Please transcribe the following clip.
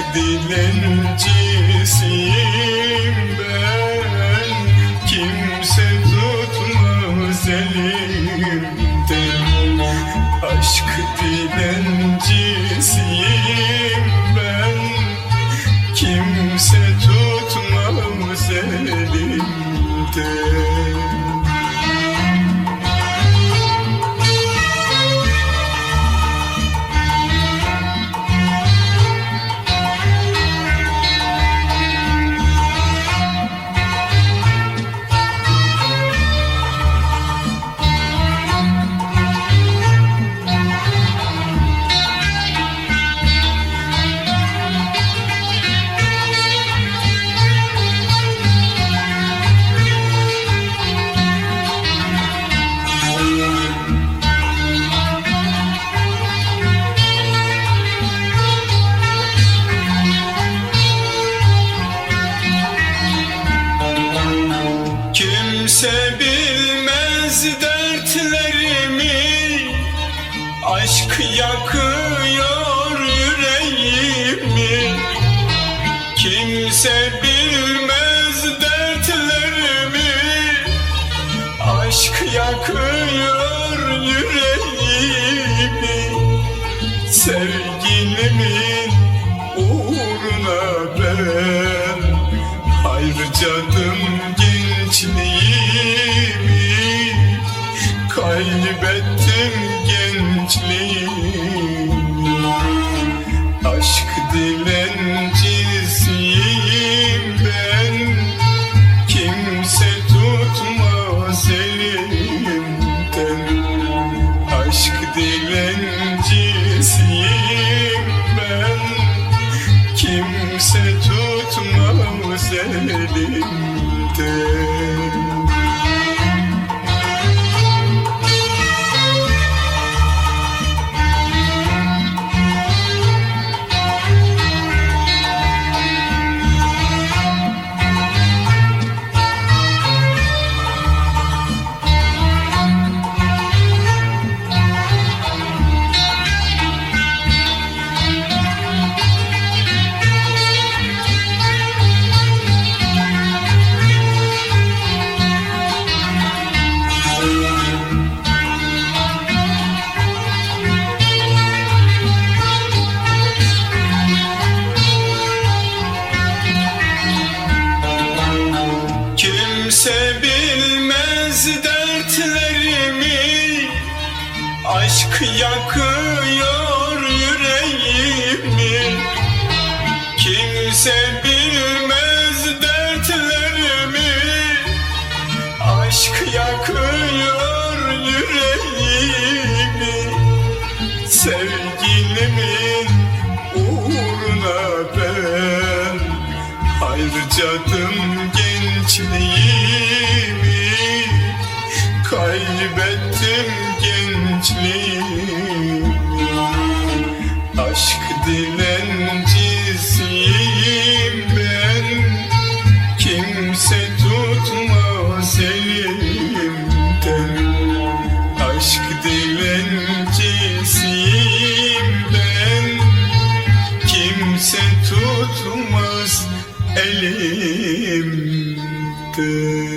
Aşk Kimse bilmez dertlerimi. Aşk yakıyor yüreğimi. Kimse bilmez dertlerimi. Aşk yakıyor yüreğimi. Sevgilimin Harcadım gençliğimi Kaybettim gençliğimi. Aşk dilencisiyim ben Kimse tutmaz elimden. Aşk dilencisiyim ben Kimse tutmaz elimden Kimse bilmez dertlerimi. Aşk yakıyor yüreğimi. Kimse bilmez dertlerimi. Aşk yakıyor yüreğimi. Sevgilimin uğruna ben Harcadım gençliğimi Kaybettim gençliğimi. Aşk dilencisiyim ben Kimse tutmaz elimden. Aşk dilencisiyim ben Kimse tutmaz elimden Música